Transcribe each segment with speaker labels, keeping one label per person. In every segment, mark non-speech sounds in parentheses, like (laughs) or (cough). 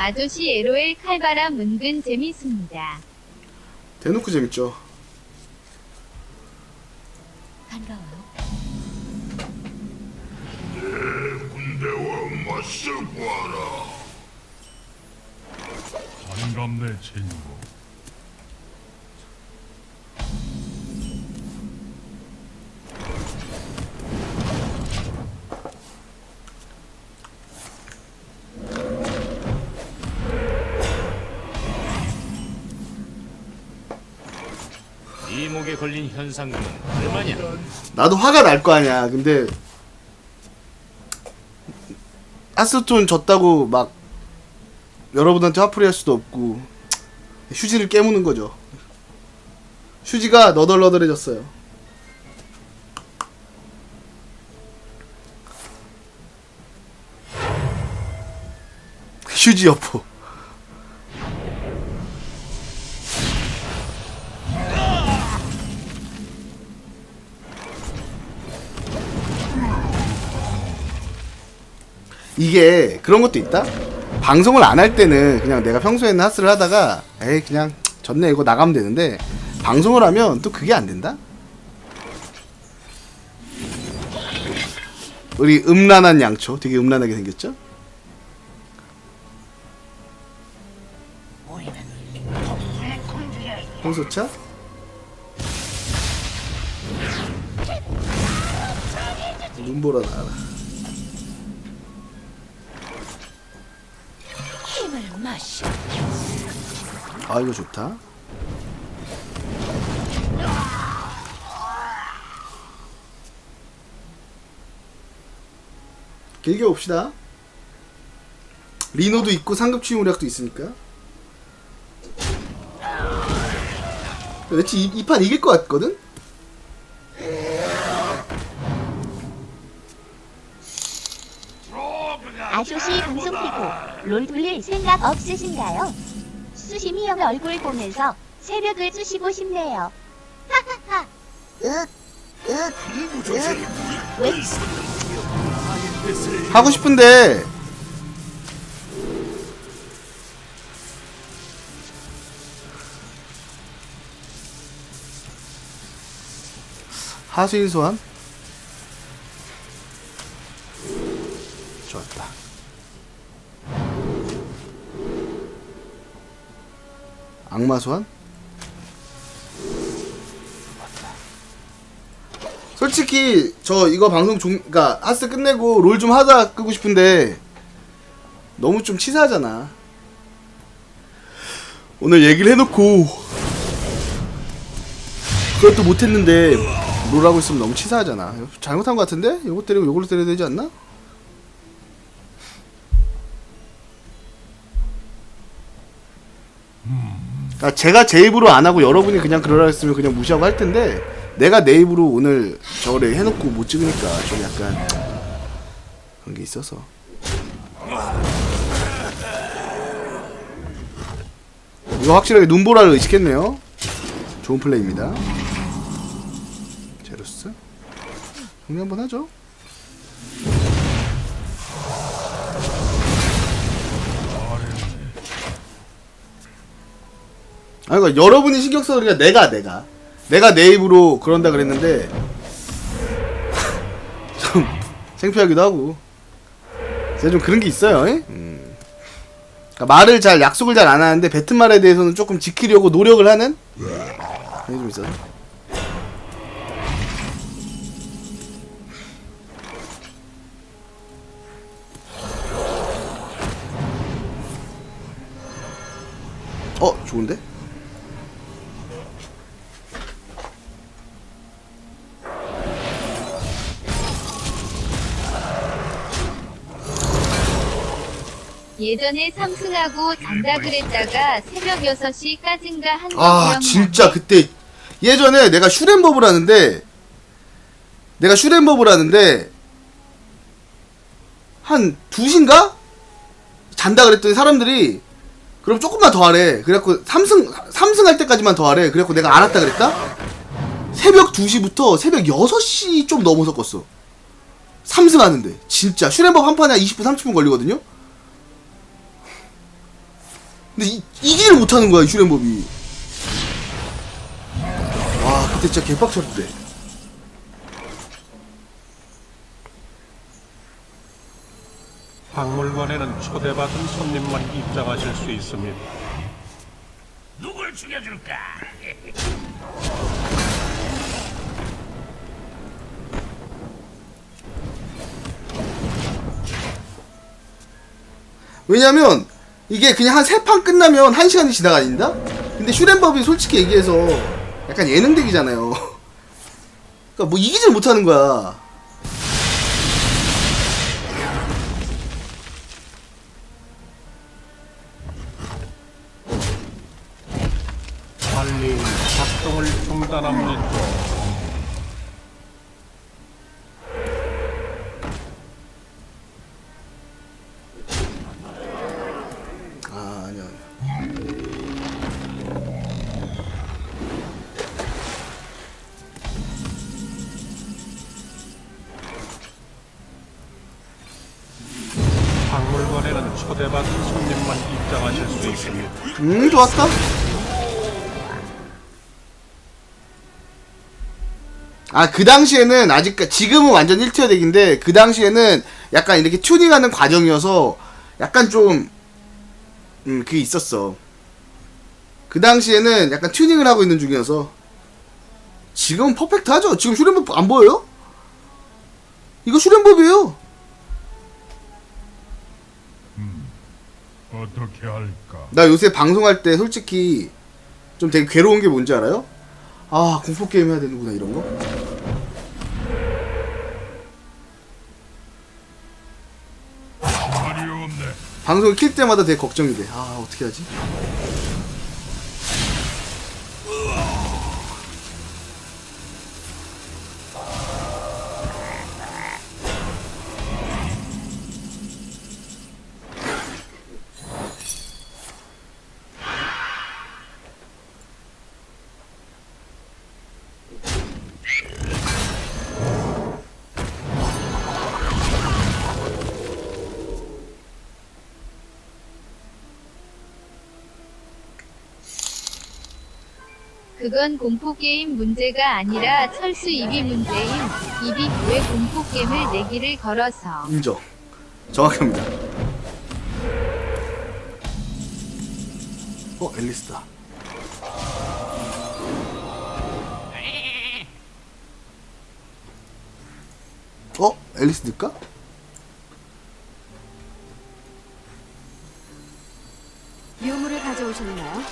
Speaker 1: 아저씨 LOL 칼바람 은근 재밌습니다.
Speaker 2: 대놓고 재밌죠.
Speaker 3: 반가워요.
Speaker 4: 군대와 맞서 봐라.
Speaker 5: 반갑네 친구
Speaker 6: 이목에 걸린 현상금은 얼마냐?
Speaker 2: 나도 화가 날 거 아니야. 근데 아스톤 졌다고 막 여러분한테 화풀이 할 수도 없고 휴지를 깨무는 거죠. 휴지가 너덜너덜해졌어요. 휴지 여포. 이게 그런 것도 있다. 방송을 안 할 때는 그냥 내가 평소에는 하스를 하다가 에이 그냥 졌네 이거 나가면 되는데 방송을 하면 또 그게 안 된다. 우리 음란한 양초 되게 음란하게 생겼죠? 홍소차? 눈보라 나라. 아 이거 좋다. 길게 봅시다. 리노도 있고 상급 취무력도 있으니까. 왠지 이판 이길 것 같거든?
Speaker 7: 아저씨 방송 롤 돌릴 생각 없으신가요? 수심이 형 얼굴 보면서 새벽을 쑤시고 싶네요. 하하하. 윽, 윽, 윽. 왜
Speaker 2: 하고 싶은데 하수인 소환 소환 솔직히 저 이거 방송 종 그니까 하스 끝내고 롤 좀 하다 끄고 싶은데 너무 좀 치사하잖아. 오늘 얘기를 해놓고 그것도 못했는데 롤 하고 있으면 너무 치사하잖아. 잘못한 것 같은데? 요거 때리고 요걸로 때려야 되지 않나? 아, 제가 제 입으로 안 하고 여러분이 그냥 그러라 했으면 그냥 무시하고 할 텐데 내가 내 입으로 오늘 저거를 해놓고 못 찍으니까 좀 약간 그런 게 있어서. 이거 확실하게 눈보라를 의식했네요. 좋은 플레이입니다. 제로스. 정리 한번 하죠 아 그러니까 여러분이 신경 써서 그러니까 내가 내가 내가 내 입으로 그런다 그랬는데 (laughs) 좀 창피하기도 하고 제가 좀 그런 게 있어요. 예? 음. 그러니까 말을 잘 약속을 잘 안 하는데 뱉은 말에 대해서는 조금 지키려고 노력을 하는 그런 게좀 있어서 어 좋은데?
Speaker 1: 예전에 삼승하고 잔다 그랬다가 새벽 6시까지인가 한거
Speaker 2: 아
Speaker 1: 기억나네.
Speaker 2: 진짜 그때 예전에 내가 슈렌버블 하는데 내가 슈렌버블 하는데 한 2시인가? 잔다 그랬더니 사람들이 그럼 조금만 더 하래. 그래갖고 3승 3승 할 때까지만 더 하래. 그래갖고 내가 알았다 그랬다? 새벽 2시부터 새벽 6시 좀 넘어서 껐어. 3승 하는데. 진짜. 슈렌버블 한 판에 한 20분 30분 걸리거든요 근데 이, 이기를 못하는 거야 이 슈렌법이 와 그때 진짜 개빡쳤는데
Speaker 5: 박물관에는 초대받은 손님만 입장하실 수 있습니다.
Speaker 6: 누굴 죽여줄까?
Speaker 2: 왜냐면 이게 그냥 한 세 판 끝나면 한 시간이 지나가닌다? 근데 슈렌법이 솔직히 얘기해서 약간 예능덱이잖아요 (laughs) 그러니까 뭐 이기질 못하는 거야
Speaker 5: 빨리 작동을 중단합니다. 초대받은 손님만 입장하실 수 있습니다.
Speaker 2: 음 좋았다 아 그 당시에는 아직 지금은 완전 1티어 덱인데 그 당시에는 약간 이렇게 튜닝하는 과정이어서 약간 좀 음, 그게 있었어. 그 당시에는 약간 튜닝을 하고 있는 중이어서 지금은 퍼펙트 하죠. 지금 슈렌법 안 보여요? 이거 슈렌법이에요.
Speaker 4: 어떻게 할까?
Speaker 2: 나 요새 방송할 때 솔직히 좀 되게 괴로운 게 뭔지 알아요? 아 공포 게임 해야 되는구나 이런 거. 방송 킬 때마다 되게 걱정이 돼. 아 어떻게 하지?
Speaker 1: 그건 공포게임 문제가 아니라 철수 입이 문제임. 입이 왜 공포게임을 내기를 걸어서.
Speaker 2: 인정. 정확합니다. 어 앨리스다. 어 앨리스 넣을까?
Speaker 3: 유물을 가져오셨나요?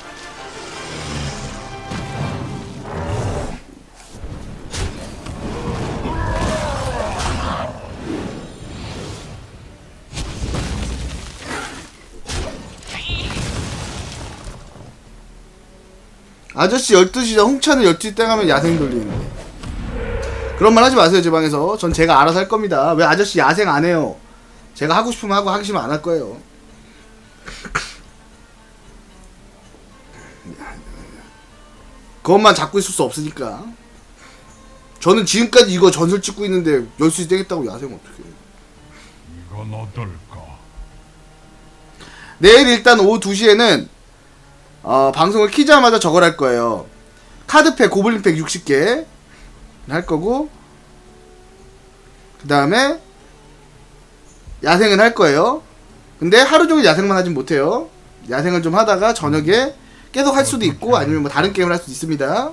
Speaker 2: 아저씨 12시다 홍차는 12시 땡 하면 야생 돌리는데. 그런 말 하지 마세요 제 방에서. 전 제가 알아서 할 겁니다. 왜 아저씨 야생 안 해요? 제가 하고 싶으면 하고 하기 싫으면 안 할 거예요. 그것만 잡고 있을 수 없으니까. 저는 지금까지 이거 전설 찍고 있는데 12시 땡했다고 야생 어떻게 해요?
Speaker 4: 이건 어떨까?
Speaker 2: 내일 일단 오후 2시에는 어, 방송을 키자마자 저걸 할 거예요. 카드팩 고블린팩 60개 할 거고 그 다음에 야생은 할 거예요. 근데 하루 종일 야생만 하진 못해요. 야생을 좀 하다가 저녁에 계속 할 수도 있고 아니면 뭐 다른 게임을 할 수도 있습니다.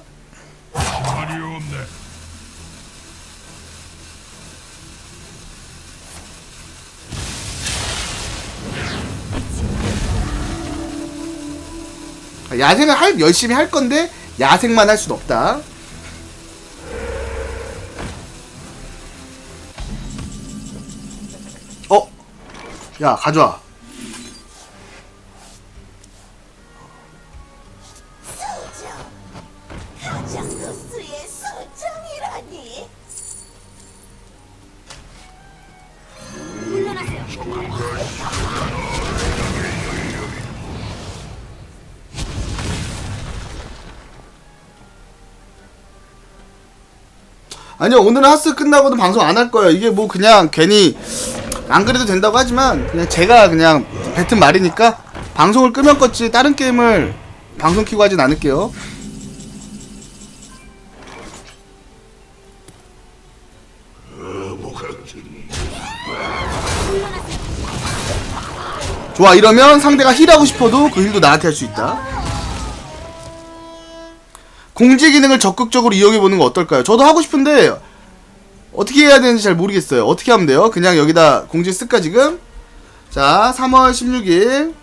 Speaker 2: 야생을 할 열심히 할 건데 야생만 할 수는 없다. 어? 야 가져와.
Speaker 3: 하장로스의
Speaker 2: 아니요 오늘은 하스 끝나고도 방송 안 할 거예요. 이게 뭐 그냥 괜히 안 그래도 된다고 하지만 그냥 제가 그냥 뱉은 말이니까 방송을 끄면 껐지 다른 게임을 방송 키고 하진 않을게요. 좋아 이러면 상대가 힐하고 싶어도 그 힐도 나한테 할 수 있다. 공지 기능을 적극적으로 이용해 보는 거 어떨까요? 저도 하고 싶은데 어떻게 해야 되는지 잘 모르겠어요. 어떻게 하면 돼요? 그냥 여기다 공지 쓸까 지금? 자, 3월 16일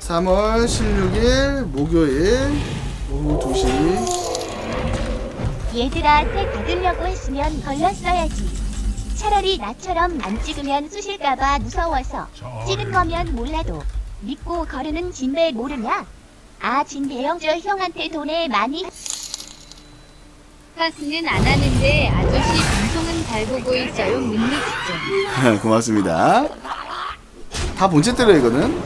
Speaker 2: 3월 16일 목요일 오후 2시
Speaker 7: 얘들아 때 받으려고 했으면 걸렀어야지. 차라리 나처럼 안 찍으면 쑤실까봐 무서워서 찍은 거면 몰라도 믿고 거르는 진배 모르냐? 아 진배 형저 형한테 돈에 많이
Speaker 1: 파스는 안 하는데 아저씨 방송은 잘 보고 있어요. 문득점. (laughs)
Speaker 2: 고맙습니다. 다 본체대로 이거는.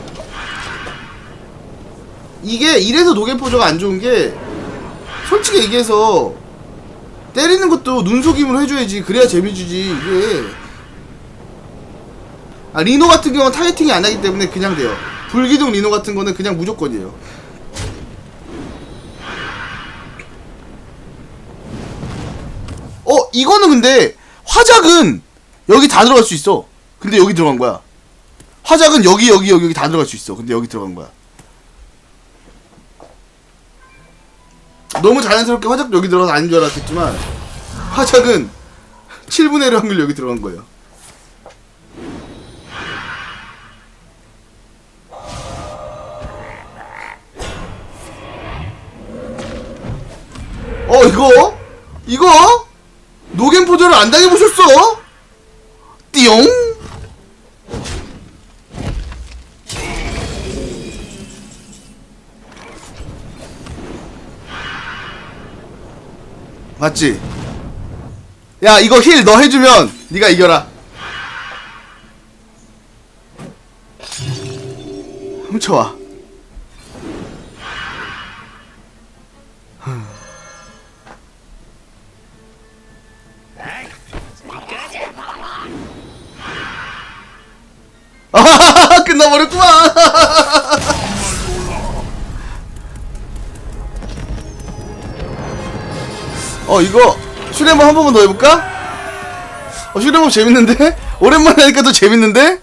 Speaker 2: 이게 이래서 노겐포저가 안 좋은 게 솔직히 얘기해서 때리는 것도 눈속임으로 해줘야지 그래야 재미주지 이게 아 리노 같은 경우는 타겟팅이 안 하기 때문에 그냥 돼요 불기둥 리노 같은 거는 그냥 무조건이에요 어 이거는 근데 화작은 여기 다 들어갈 수 있어. 근데 여기 들어간 거야. 화작은 여기 여기 여기 여기 다 들어갈 수 있어. 근데 여기 들어간 거야. 너무 자연스럽게 화작도 여기 들어가서 아닌 줄 알았겠지만 화작은 (laughs) 7분의 1 확률 여기 들어간 거예요. 어 이거? 이거? 안 당해보셨어? 띠용? 맞지? 야 이거 힐 너 해주면 네가 이겨라 훔쳐와 어 이거 슈레몬 한 번만 더 해볼까? 어 슈레몬 재밌는데? (laughs) 오랜만에 하니까 더 재밌는데?